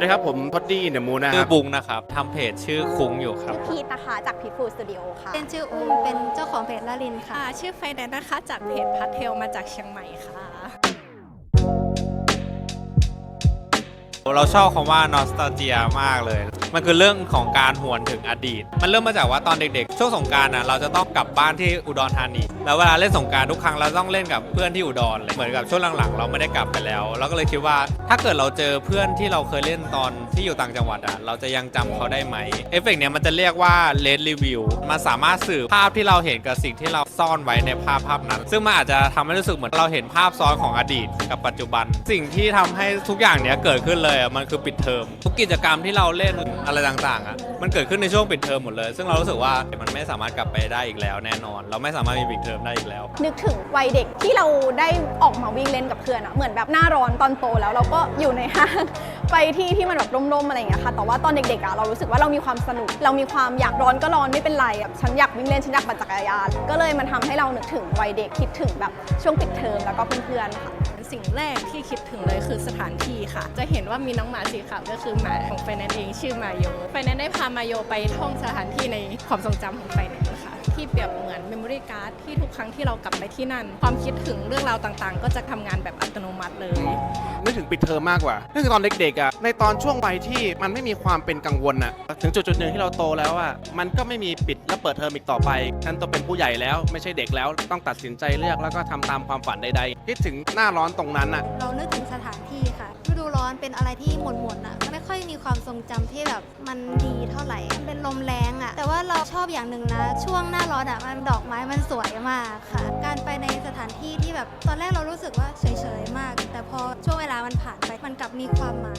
นะครับผมพอดดี้เดอะมูนะคชื่รัอบบุงนะครับทำเพจชื่อคุ้งอยู่ครับพีทนะคะ จากพีทฟูสตูดิโอค่ะ เป็นชื่ออุ้มเป็นเจ้าของเพจละลินค่ะ ค่ะชื่อไฟแนนซ์นะคะ จากเพจพัทเทลมาจากเชียงใหม่ค่ะ เราชอบคำว่า nostalgia มากเลย มันคือเรื่องของการหวนถึงอดีต มันเริ่มมาจากว่าตอนเด็กๆ ช่วงสงการน่ะเราจะต้องกลับบ้านที่อุดรธานี แล้วเวลาเล่นสงการทุกครั้งเราต้องเล่นกับเพื่อนที่อุดรเลยเหมือนกับช่วงหลังๆ เราไม่ได้กลับไปแล้วเราก็เลยคิดว่า ถ้าเกิดเราเจอเพื่อนที่เราเคยเล่นตอนที่อยู่ต่างจังหวัดอะเราจะยังจำเขาได้ไหมเอฟเฟกต์เนี้ยมันจะเรียกว่า red review มันสามารถสื่อภาพที่เราเห็นกับสิ่งที่เราซ่อนไว้ในภาพภาพนั้น ซึ่งมันอาจจะทำให้รู้สึกเหมือนเราเห็นภาพซ้อนของอดีตกับปัจจุบัน สิ่งที่ทำให้ทุกอย่างเนี้ยเกิดขึ้นเลยมันคือปิดเทอมทุกกิจกรรมที่เราเล่นอะไรต่างๆอะมันเกิดขึ้นในช่วงปิดเทอมหมดเลย ซึ่งเรารู้สึกว่ามันไม่สามารถกลับไปได้อีกแล้วแน่นอน เราไม่สามารถมีปิดเทอมได้อีกแล้ว นึกถึงวัยเด็กที่เราได้ออกมาวิ่งเล่นกับเพื่อนอะเหมือนแบบหน้าร้อนตอนโตแล้วเราก็อยู่ในห้างไปที่ที่มันแบบร่มๆอะไรอย่างเงี้ยค่ะแต่ว่าตอนเด็กๆอะเรารู้สึกว่าเรามีความสนุก เรามีความอยากร้อนก็ร้อนไม่เป็นไรอะฉันอยากวิ่งเล่นฉันอยากปั่นจักรยานก็เลยมันทำให้เรานึกถึงวัยเด็กคิดถึงแบบช่วงปิดเทอมแล้วก็เพื่อนๆค่ะ สิ่งแรกที่คิดถึงเลยคือสถานที่ค่ะ จะเห็นว่ามีน้องหมาสีขาวก็คือหมาของไฟแนนซ์เองชื่อมาโยไฟแนนซ์ได้พามาโยไปท่องสถานที่ในความทรงจำของไฟแนนซ์ค่ะที่เปรียบเหมือนเมมโมรี่การ์ดที่ทุกครั้งที่เรากลับไปที่นั่น ความคิดถึงเรื่องราวต่างๆ ก็จะทำงานแบบอัตโนมัติเลยนึกถึงปิดเทอมมากกว่านึกถึงตอนเด็กๆอะในตอนช่วงวัยที่มันไม่มีความเป็นกังวลอะถึงจุดๆหนึ่งที่เราโตแล้วอะมันก็ไม่มีปิด เปิดเทอมอีกต่อไปฉันต้องเป็นผู้ใหญ่แล้วไม่ใช่เด็กแล้วต้องตัดสินใจเลือกแล้วก็ทำตามความฝันใดๆคิดถึงหน้าร้อนตรงนั้นอะ เรานึกถึงสถานที่ค่ะฤดูร้อนเป็นอะไรที่หม่นๆอะไม่ค่อยมีความทรงจำที่แบบมันดีเท่าไหร่มันเป็นลมแรงอะ แต่ว่าเราชอบอย่างหนึ่งนะช่วงหน้าร้อนอะมันดอกไม้มันสวยมากค่ะ การไปในสถานที่ที่แบบตอนแรกเรารู้สึกว่าเฉยๆมาก แต่พอช่วงเวลามันผ่านไปมันกลับมีความหมาย